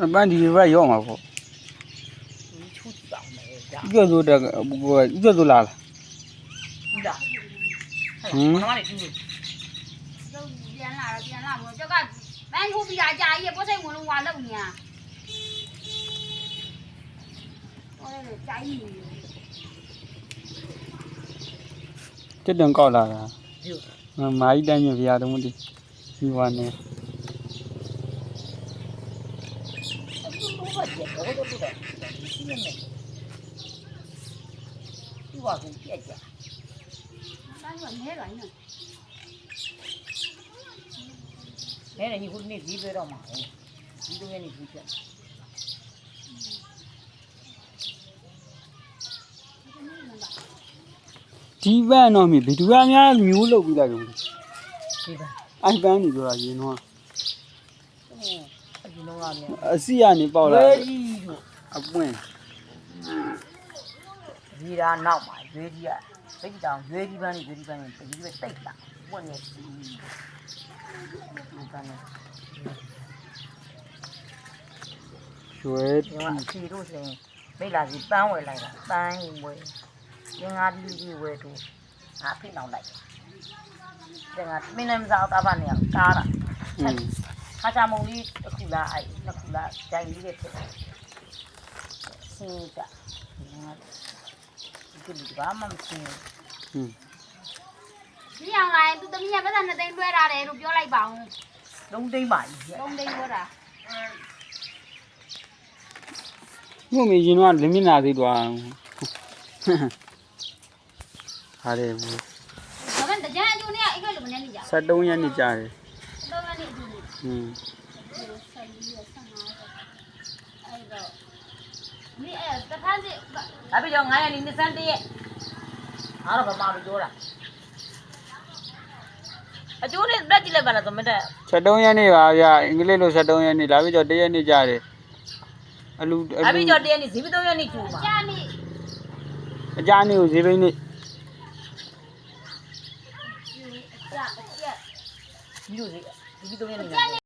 အပန်းဒီဘက်ရောက်မှာပေါ့ 你出去吧，没呀？ ကျွတ်စိုးတက်ဟိုကျွတ်စိုးလာလား 你的。嗯我他妈的就是。都ပြန်လာတော့ပြန်လာမို့ကျောက်ကမန်းထိုးပြီးတာကြာကြီးပို့စိတ်ဝင်လုံးဝလုံနေရဟောလေကြာကြီးနေ တက်တန်ကောက်လာတာ 就。 မာကြီး တန်းညဘုရားတော်မတိဒီဝါနေ 我我姐，我都不知道，你信没？你话给别讲， တန်းကနဲရိုင်းနော် 那人你会没离别到嘛？你都愿意出去。 ဒီပန်းတော့မြဘီဒူကများမျိုးလုပ်ပြီးလိုက်ကုန် 对吧？ အိုက်ပန်းနေပြောတာရင်တော့ အရင်တော့ကနေအစီကနေပေါက်လာဝဲကြီးတို့အပွင့်ဒီရာနောက်မှာရွေးကြီးကစိတ်တောင်ရွေးကြီးပန်းနဲ့ရွေးကြီးပန်းနဲ့တကြီးပဲတိတ်လာပွင့်နေစီဒီကနေရွှေဒီမှာအစီတို့ဆိုရင်မိလာစီပန်းဝယ်လိုက်တာပန်းဝယ်ငင်းငါးတီးကြီးဝယ်သူအာဖိနောင်လိုက်တယ်ငါမင်းနဲ့မစားတော့တာပါနေရကားတာ ခါချမုံလေးတစ်ခုလားအဲ့နှစ်ခုလားဂျိုင်လေးတွေထည့်စင်းကဒီလိုဘာမှမစင်းอืมဒီအောင်လာရင်သူသမီးကပတ်စံနှစ်သိန်းလွှဲထားတယ်လို့ပြောလိုက်ပါဦးလုံးသိမ့်ပါကြီးသုံးသိန်းလွှဲတာဘုမေရင်တော့လင်းမနာသေးတော့ဟာတယ်ဘူးဒါပေမဲ့တကြံအကျိုးနဲ့အိတ်ကလေးမနေနေကြ73ရက်နေကြာတယ်တော့လည်းအကျိုးနေ อืมဆက်ပြီးဆက်မှာအဲ့တော့မိအဲ့တခါစီဒါပြီးတော့9ရက်နေ21ရက်အားတော့ဗမာလိုပြောတာအကျိုးနဲ့တက်ကြည့်လိုက်ပါလားသမက်73ရက်နေပါဗျာအင်္ဂလိပ်လို73ရက်နေလာပြီးတော့1ရက်နေကြာတယ်အလူအဒါလူပြီးတော့တရက်နေဇီးပြီး3ရက်နေကျူပါကြာနေအကြနေကိုဈေးပိန်းနေကြာအကျက်ဒီလို ဇီးဇီးပြီး3ရက်နေကြာနေ